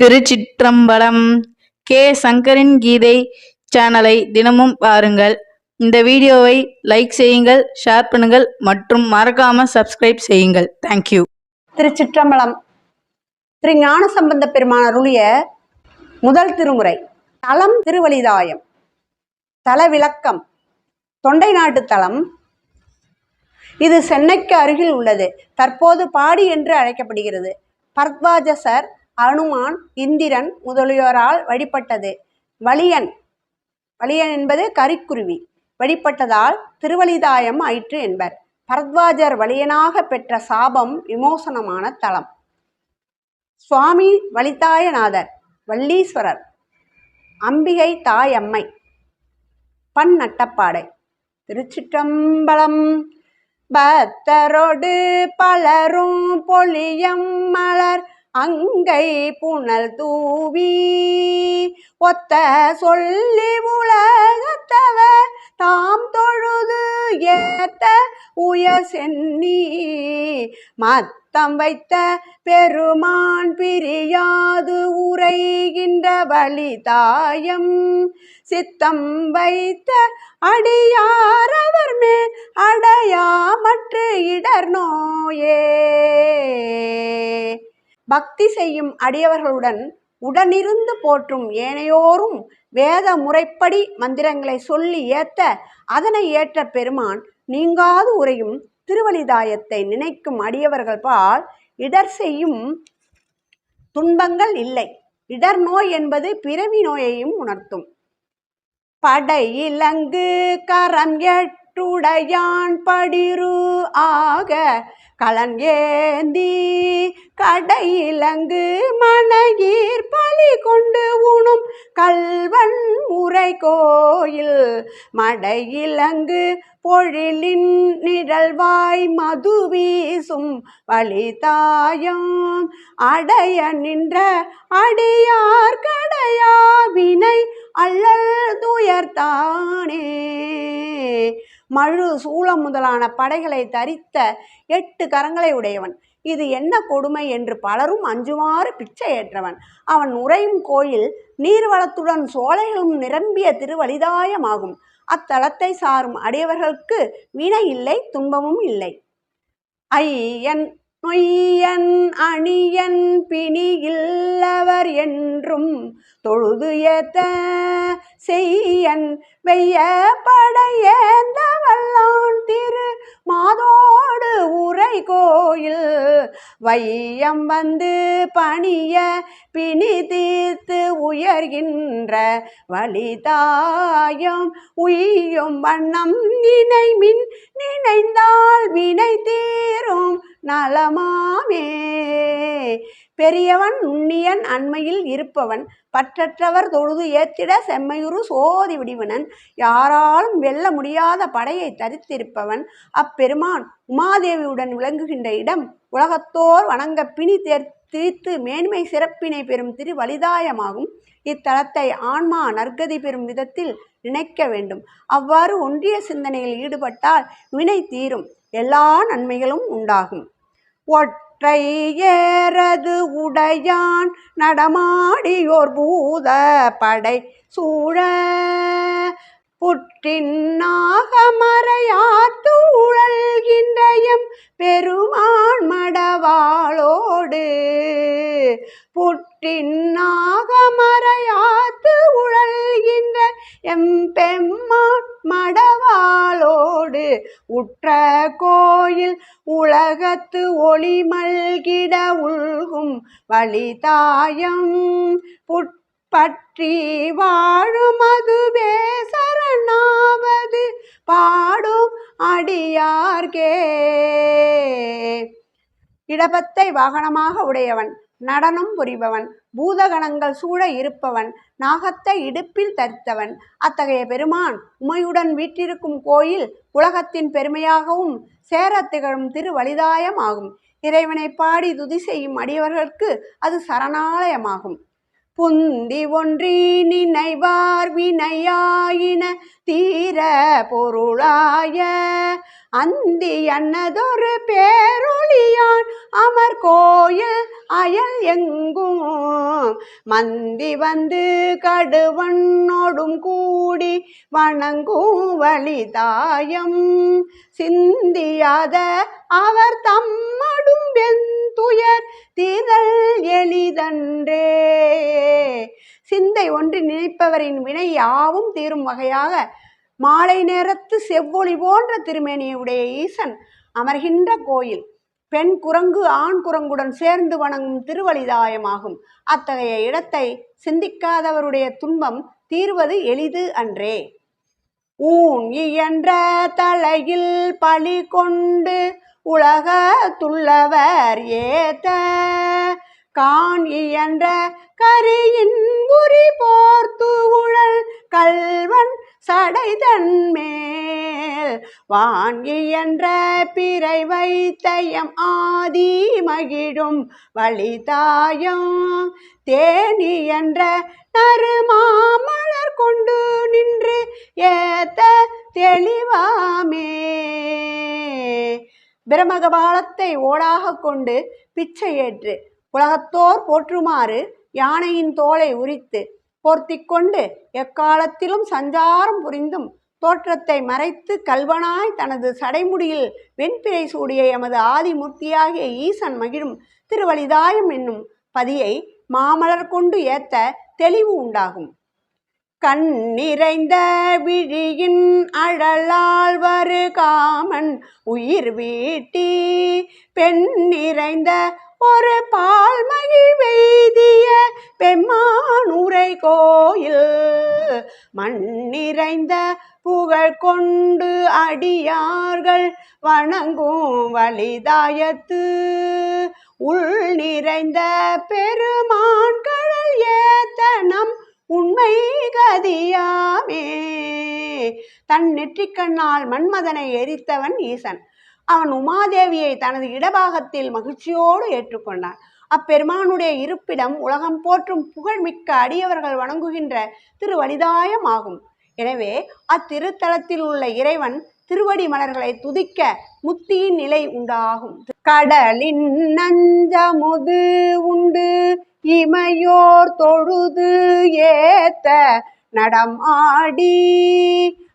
திருச்சிற்றம்பலம் K. சங்கரின் கீதை சேனலை தினமும் பாருங்கள். இந்த வீடியோவை லைக் செய்யுங்கள் ஷேர் பண்ணுங்கள் மற்றும் மறக்காம சப்ஸ்கிரைப் செய்யுங்கள். தேங்க்யூ திருச்சிற்றம்பலம். திரு ஞான சம்பந்த பெருமான அருளிய முதல் திருமுறை தலம் திருவலிதாயம். தல விளக்கம் தொண்டை நாட்டு தலம். இது சென்னைக்கு அருகில் உள்ளது. தற்போது பாடி என்று அழைக்கப்படுகிறது. பர்த்வாஜசர் அனுமான் இந்திரன் முதலியோரால் வழிபட்டது. வலியன். வலியன் என்பது கரிக்குருவி. வழிபட்டதால் திருவலிதாயம் ஆயிற்று என்பர். பரத்வாஜர் வலியனாக பெற்ற சாபம் விமோசனமான தலம் சுவாமி வலிதாயநாதர் வள்ளீஸ்வரர் அம்பிகை தாயம்மை. பண் நட்டப்பாடை. திருச்சிற்றம்பலம் பக்தரோடு பலரும் பொழியம் மலர் அங்கை புனல் தூவி ஒத்த சொல்லி உலகத்தவர் தாம் தொழுது ஏத்த உயர் சென்னி. மத்தம் வைத்த பெருமான் பிரியாது உரைகின்ற வழி தாயம் சித்தம் வைத்த அடியாரவர் மேல் அடையாமற்று இடர் நோயே. பக்தி செய்யும் அடியவர்களுடன் உடனிருந்து போற்றும் ஏனையோரும் வேத முறைப்படி மந்திரங்களை சொல்லி ஏத்த அதனை ஏற்ற பெருமான் நீங்காது உரையும் திருவலிதாயத்தை நினைக்கும் அடியவர்கள் பால் இடர் செய்யும் துன்பங்கள் இல்லை. இடர் நோய் என்பது பிறவி நோயையும் உணர்த்தும். படை இலங்கு கரம் எட்டுடையான் படிரு ஆக கலன் ஏந்தி கடையிலங்கு இலங்கு மனையீர் பலி கொண்டு உணும் கல்வன் முறை கோயில் மடையிலங்கு பொழிலின் நிழல்வாய் மது வீசும் வழிதாயம். அடைய நின்ற அடியார் கடையா வினை அல்லல் துயர்த்தானே. மழு சூளம் முதலான படைகளை தரித்த எட்டு கரங்களை உடையவன். இது என்ன கொடுமை என்று பலரும் அஞ்சுமாறு பிச்சை ஏற்றவன் அவன் உறையும் கோயில் நீர்வளத்துடன் சோலைகளும் நிரம்பிய திருவலிதாயமாகும். அத்தலத்தை சாரும் அடியவர்களுக்கு வினை இல்லை துன்பமும் இல்லை. ஐயன் நொய்யன் அணியன் பிணி இல்லவர் என்றும் தொழுது ஏத்த செய்யன் வெய்ய படையேந்த வல்லான் திரு மாதோடு உரை கோயில். வையம் வந்து பணிய பிணி தீர்த்து உயர்கின்ற வழிதாயம் உய்யும் வண்ணம் நினை மின் நினைந்தால் வினை தீரும் நலமாமே. பெரியவன் நுண்ணியன் அண்மையில் இருப்பவன் பற்றற்றவர் தொழுது ஏத்திட செம்மையுறு சோதி விடிவனன் யாராலும் வெல்ல முடியாத படையை தரித்திருப்பவன் அப்பெருமான் உமாதேவியுடன் விளங்குகின்ற இடம் உலகத்தோர் வணங்க பிணி தேர் தீர்த்து மேன்மை சிறப்பினை பெறும் திருவலிதாயமாகும். இத்தலத்தை ஆன்மா நற்கதி பெறும் விதத்தில் நினைக்க வேண்டும். அவ்வாறு ஒன்றிய சிந்தனையில் ஈடுபட்டால் வினை தீரும். எல்லா நன்மைகளும் உண்டாகும். ஒற்றை ஏறது உடையான் நடமாடியோர் பூத படை சூழ. புற்றின் நாகமறையாத்து பெருமான் மடவாளோடு. புற்றின் நாகமறையாத்து உழல்கின்ற எம்பெம்மான் மடவாளோடு. உற்ற கோயில் உலகத்து ஒளிம உள்கும் புட்பற்றி வாழும் அதுவே சரணாவது. பாடும் அடியார்கே இடபத்தை வாகனமாக உடையவன் நடனம் புரிபவன் பூதகணங்கள் சூழ இருப்பவன் நாகத்தை இடுப்பில் தரித்தவன். அத்தகைய பெருமான் உமையுடன் வீற்றிருக்கும் கோயில் உலகத்தின் பெருமையாகவும் சேரத் திகழும் திருவலிதாயம் ஆகும் இறைவனை பாடி துதி செய்யும் அடியவர்களுக்கு அது சரணாலயமாகும். புந்தி ஒன்றி நினைவார் வினையாயின தீர பொருளாய. அந்தி அன்னதொரு பேரொழியான் அமர் கோயில் அயல் எங்கும். மந்தி வந்து கடுவண்ணோடும் கூடி வணங்கும் வழிதாயம் சிந்தியாத அவர் தம்மடு வெந்துயர் தீரல் எளிதன்றே. சிந்தை ஒன்று நினைப்பவரின் வினை யாவும் தீரும் வகையாக மாலை நேரத்து செவ்வொளி போன்ற திருமேனியுடைய ஈசன் அமர்கின்ற கோயில். பெண் குரங்கு ஆண் குரங்குடன் சேர்ந்து வணங்கும் திருவழிதாயமாகும் அத்தகைய இடத்தை சிந்திக்காதவருடைய துன்பம் தீர்வது எளிது அன்றே. ஊன் இயன்ற தலையில் பழி கொண்டு உலகத்துள்ளவர் ஏத்த. கான் இயன்ற கரியின் உரி போர்த்து உழல் கல்வன் சடைதன் மேல். வாங்கி என்ற பிறை வைத்தயம் ஆதி மகிழும் வழிதாயம். தேனி என்ற நறுமாமலர் கொண்டு நின்று ஏத்த தெளிவாமே. பிரமகபாலத்தை ஓடாக கொண்டு பிச்சை ஏற்று உலகத்தோர் போற்றுமாறு யானையின் தோலை உரித்து போர்த்திக்கொண்டு எக்காலத்திலும் சஞ்சாரம் புரிந்தும் தோற்றத்தை மறைத்து கல்வனாய் தனது சடைமுடியில் வெண்பிறை சூடிய எமது ஆதிமூர்த்தியாகிய ஈசன் மகிழும் திருவழிதாயம் என்னும் பதியை மாமலர் கொண்டு ஏத்த தெளிவு உண்டாகும். கண் நிறைந்த விழியின் அழலால் வரு காமன் உயிர் வீட்டி பெண் நிறைந்த ஒரு பால் மகிழ்வெய்திய பெம்மானுரை கோயில். மண் நிறைந்த புகழ் கொண்டு அடியார்கள் வணங்கும் வழிதாயத்து உள் நிறைந்த பெருமான் உண்மை கதியாமே தன் நெற்றிக்கண்ணால் மன்மதனை எரித்தவன் ஈசன். அவன் உமாதேவியை தனது இடபாகத்தில் மகிழ்ச்சியோடு ஏற்றுக்கொண்டான். அப்பெருமானுடைய இருப்பிடம் உலகம் போற்றும் புகழ்மிக்க அடியவர்கள் வணங்குகின்ற திருவடிதாயம் ஆகும். எனவே அத்திருத்தலத்தில் உள்ள இறைவன் திருவடி மலர்களை துதிக்க முத்தியின் நிலை உண்டாகும். கடலின் நஞ்சமுது உண்டு. இமையோர் தொழுது ஏத்த நடம் ஆடி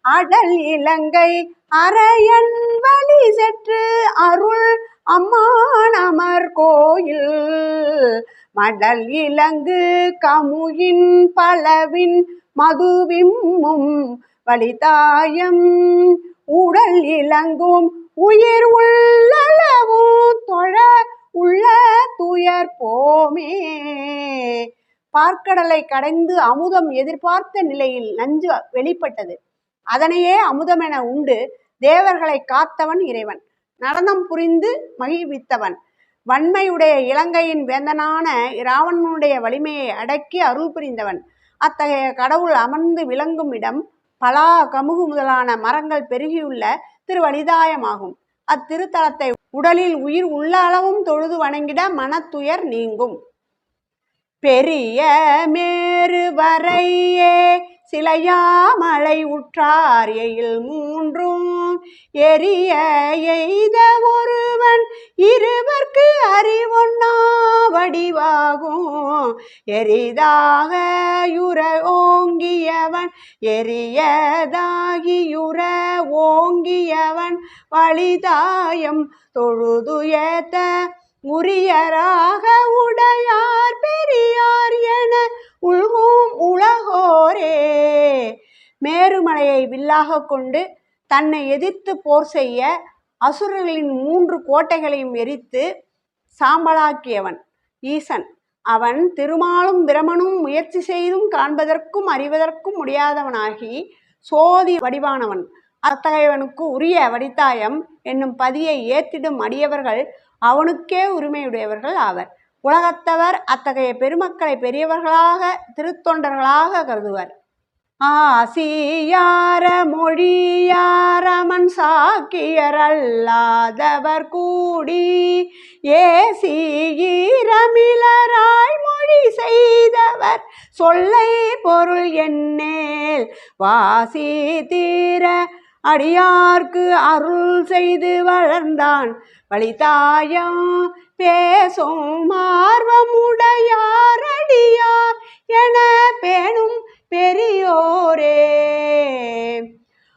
அடல் இலங்கை அரையன் வழி செற்று அருள் அம்மானமர் கோயில். மடல் இலங்கு கமுகின் பலவின் மதுவிம்மும் வழிதாயம் உடல் இலங்கும் உயிர் உள்ளளவும் தொழ உள்ள துயர் போமே. பார்க்கடலை கடைந்து அமுதம் எதிர்பார்த்த நிலையில் நஞ்சு வெளிப்பட்டது. அதனையே அமுதமென உண்டு தேவர்களை காத்தவன் இறைவன். நடனம் புரிந்து மகிழ்வித்தவன். வன்மையுடைய இலங்கையின் வேந்தனான இராவணனுடைய வலிமையை அடக்கி அருள் புரிந்தவன். அத்தகைய கடவுள் அமர்ந்து விளங்கும் இடம் பலா கமுகு முதலான மரங்கள் பெருகியுள்ள திருவழிதாயமாகும் அத்திருத்தலத்தை உடலில் உயிர் உள்ள அளவும் தொழுது வணங்கிட மனத்துயர் நீங்கும். பெரிய மேரு வரையே சிலையாமலை உற்றார் எயில் மூன்றும் எரிய எய்த ஒருவன் இருவர்க்கு அறிவொன்னா வடிவாகும் எரிதாக யுர ஓங்கியவன் எரியதாகியுற ஓங்கியவன் வழிதாயம் தொழுது ஏத்த உரியராக உடையார் பெரியார் என உள்கும் உலகோரே. மேருமலையை வில்லாக கொண்டு தன்னை எதிர்த்து போர் செய்ய அசுரர்களின் மூன்று கோட்டைகளையும் எரித்து சாம்பலாக்கியவன் ஈசன். அவன் திருமாலும் பிரமனும் முயற்சி செய்தும் காண்பதற்கும் அறிவதற்கும் முடியாதவனாகி சோதி வடிவானவன். அத்தகையவனுக்கு உரிய வடித்தாயம் என்னும் பதியை ஏத்திடும் அடியவர்கள் அவனுக்கே உரிமையுடையவர்கள் ஆவர். உலகத்தவர் அத்தகைய பெருமக்களை பெரியவர்களாக திருத்தொண்டர்களாக கருதுவர். ஆசியார மொழியாரமன் சாக்கியரல்லாதவர் கூடி ஏசீரமிலராய் மொழி செய்தவர் சொல்லை பொருள் என்னேல் வாசி தீர அடியார்க்கு அருள் செய்து வளர்ந்தான். வழிதாயம் பேசும் ஆர்வமுடையார் அடியார் என பேணும் பெரியோரே.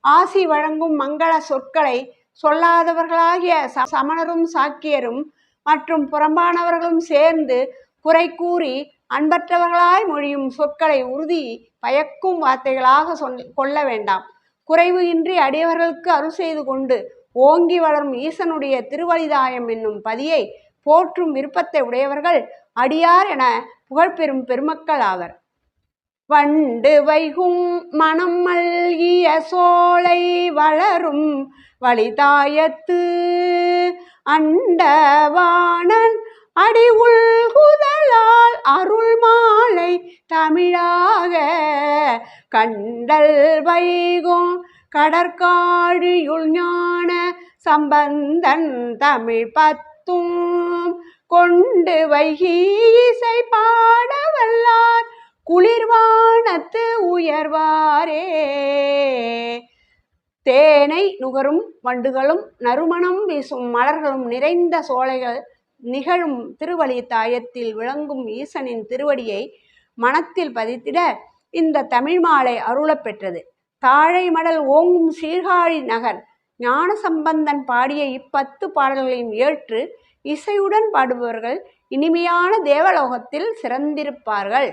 ஆசி வழங்கும் மங்கள சொற்களை சொல்லாதவர்களாகிய ச- சமணரும் சாக்கியரும் மற்றும் புறம்பானவர்களும் சேர்ந்து குறை கூறி அன்பற்றவர்களாய் மொழியும் சொற்களை உறுதி பயக்கும் வார்த்தைகளாக சொல் கொள்ள வேண்டாம். குறைவு இன்றி அடியவர்களுக்கு அருள் செய்து கொண்டு ஓங்கி வளரும் ஈசனுடைய திருவழிதாயம் என்னும் பதியை போற்றும் விருப்பத்தை உடையவர்கள் அடியார் என புகழ்பெறும் பெருமக்கள் ஆவர். வண்டு வைகும் மனம் மல்கிய சோலை வளரும் வழிதாயத்து. அண்டவாணன் அடி உள்குதலால் அருள் மாலை தமிழாக. கண்டல் வைகும் கடற்காழியுள் ஞான சம்பந்தன் தமிழ் பத்தும். கொண்டு வைகி இசை பாடவல்லார் குளிர்வானத்து உயர்வாரே. தேனை நுகரும் வண்டுகளும் நறுமணம் வீசும் மலர்களும் நிறைந்த சோலைகள் நிகழும் திருவழி தாயத்தில் விளங்கும் ஈசனின் திருவடியை மனத்தில் பதித்திட இந்த தமிழ் மாலை அருளப் பெற்றது. தாழை மடல் ஓங்கும் சீர்காழி நகர் ஞான சம்பந்தன் பாடிய இப்பத்து பாடல்களையும் ஏற்று இசையுடன் பாடுபவர்கள் இனிமையான தேவலோகத்தில் சிறந்திருப்பார்கள்.